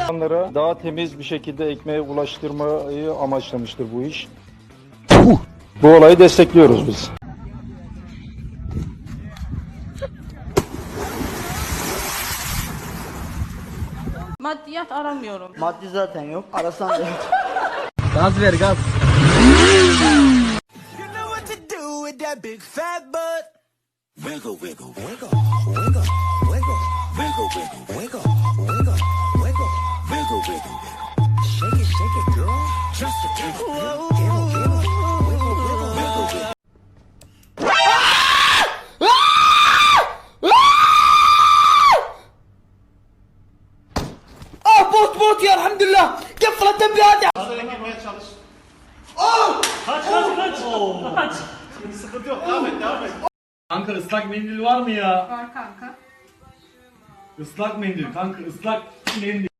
İnsanlara daha temiz bir şekilde ekmeğe ulaştırmayı amaçlamıştır bu iş. Bu olayı destekliyoruz biz. Maddiyat aramıyorum. Maddi zaten yok. Arasan da yok. Gaz ver gaz. You know what to do with that big fat butt. Wiggle, wiggle, wiggle, wiggle, wiggle, Ah bot bot ya elhamdülillah. Gel fırlattan hadi. Hazır Kaç kaç kaç. Kaç. Kanka ıslak mendil var mı ya? Var kanka. Islak mendil kanka ıslak mendil.